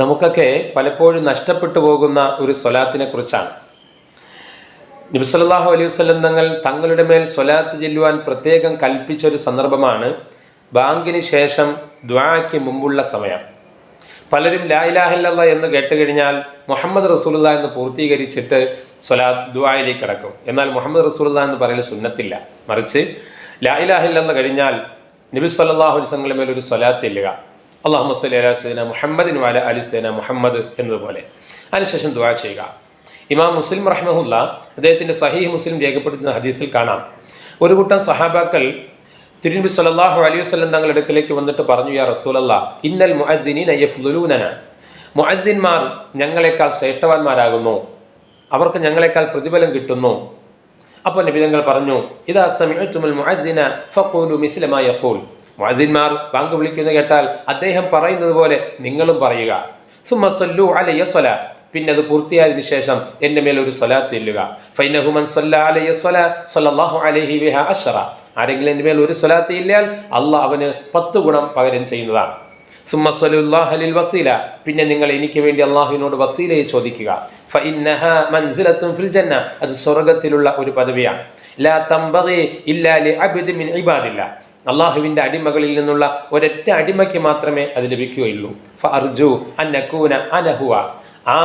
നമുക്കൊക്കെ പലപ്പോഴും നഷ്ടപ്പെട്ടു പോകുന്ന ഒരു സ്വലാത്തിനെ കുറിച്ചാണ്. നബ്സല്ലാഹു അലൈഹി വസ്ലം തങ്ങൾ തങ്ങളുടെ മേൽ സ്വലാത്ത് ചെല്ലുവാൻ പ്രത്യേകം കൽപ്പിച്ച ഒരു സന്ദർഭമാണ് ബാങ്കിന് ശേഷം ദ്വാക്ക് മുമ്പുള്ള സമയം. പലരും ലാ ഇലാഹില്ല എന്ന് കേട്ട് കഴിഞ്ഞാൽ മുഹമ്മദ് റസൂലുള്ള എന്ന് പൂർത്തീകരിച്ചിട്ട് സ്വലാത്ത് ദ്വായിലേക്ക് കിടക്കും. എന്നാൽ മുഹമ്മദ് റസൂലുള്ള എന്ന് പറയൽ സുന്നത്തില്ല. മറിച്ച് ലാ ഇലാഹില്ലെന്ന് കഴിഞ്ഞാൽ നബി സല്ലാഹു അലൈഹി മേൽ ഒരു സ്വലാത്ത് ഇല്ലുക അള്ളാഹു മസ്ലി അലാ സൈന മുഹമ്മദിൻ വാല അലി സൈന മുഹമ്മദ് എന്നതുപോലെ. അതിനുശേഷം ദുവാ ചെയ്യുക. ഇമാം മുസ്ലിം റഹ്മഹുല്ല അദ്ദേഹത്തിന്റെ സഹീഹ് മുസ്ലിം രേഖപ്പെടുത്തുന്ന ഹദീസിൽ കാണാം. ഒരു കൂട്ടം സഹാബാക്കൾ തിരുനബി സല്ലല്ലാഹു അലൈഹി വസ്ലം തങ്ങളുടെ അടുക്കലേക്ക് വന്നിട്ട് പറഞ്ഞു യാ റസൂലല്ല ഇന്നൽ മുഅദ്ദിനീന യഫ്ദുലൂനന. മുഅദ്ദിന്മാർ ഞങ്ങളെക്കാൾ ശ്രേഷ്ഠവാന്മാരാകുന്നു. അവർക്ക് ഞങ്ങളെക്കാൾ പ്രതിഫലം കിട്ടുന്നു. അപ്പോൾ നബി തങ്ങൾ പറഞ്ഞു ഇതാ സമയത്തുമൽ മുഅദ്ദിന ഫഖൂലു മിസ്ലമായ യഖൂൽ. മുഅദ്ദിന്മാർ പങ്ക് വിളിക്കുന്നത് കേട്ടാൽ അദ്ദേഹം പറയുന്നത് പോലെ നിങ്ങളും പറയുക. സുമ്മ സല്ലു അലയ്യ സ്വല. പിന്നെ അത് പൂർത്തിയായതിനു ശേഷം എന്റെ മേൽ ഒരു സ്വലാത്ത് ചെല്ലുക. ഫൈനഹുമൻ അലയ്യ സ്വല സല്ലല്ലാഹു അലൈഹി വിഹ അഷറ ആരെങ്കിലും എന്റെ മേൽ ഒരു സ്വലാത്ത് ഇല്ലാൽ അള്ളാഹ് അവന് പത്ത് ഗുണം പകരം ചെയ്യുന്നതാണ്. സുമ്മ വസീല. പിന്നെ നിങ്ങൾ എനിക്ക് വേണ്ടി അള്ളാഹുവിനോട് വസീലയെ ചോദിക്കുക. ഫഇന്നഹ ഫിൽ ജന്ന. അത് സ്വർഗത്തിലുള്ള ഒരു പദവിയാണ്. ലാ മിൻ അള്ളാഹുവിന്റെ അടിമകളിൽ നിന്നുള്ള ഒരൊറ്റ അടിമയ്ക്ക് മാത്രമേ അത് ലഭിക്കുകയുള്ളൂ. ഫ അർജു അന്നക്കൂന അനഹുവ ആ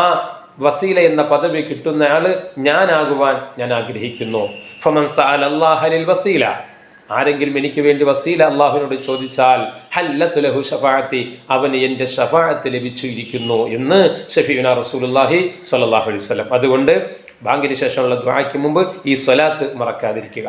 വസീല എന്ന പദവി കിട്ടുന്ന ആൾ ഞാനാകുവാൻ ഞാൻ ആഗ്രഹിക്കുന്നു. ഫമൻ സഅല അല്ലാഹലിൽ വസീല. ആരെങ്കിലും എനിക്ക് വേണ്ടി വസീല അള്ളാഹുവിനോട് ചോദിച്ചാൽ ഹല്ലത്തുലഹു ഷഫാഅത്തി അവന് എന്റെ ഷഫാഅത്ത് ലഭിച്ചിരിക്കുന്നു എന്ന് ഷഫീന റസൂലുല്ലാഹി സ്വല്ലല്ലാഹു അലൈഹി വസല്ലം. അതുകൊണ്ട് ബാങ്കിന് ശേഷമുള്ള ദ്വായ്ക്ക് മുമ്പ് ഈ സ്വലാത്ത് മറക്കാതിരിക്കുക.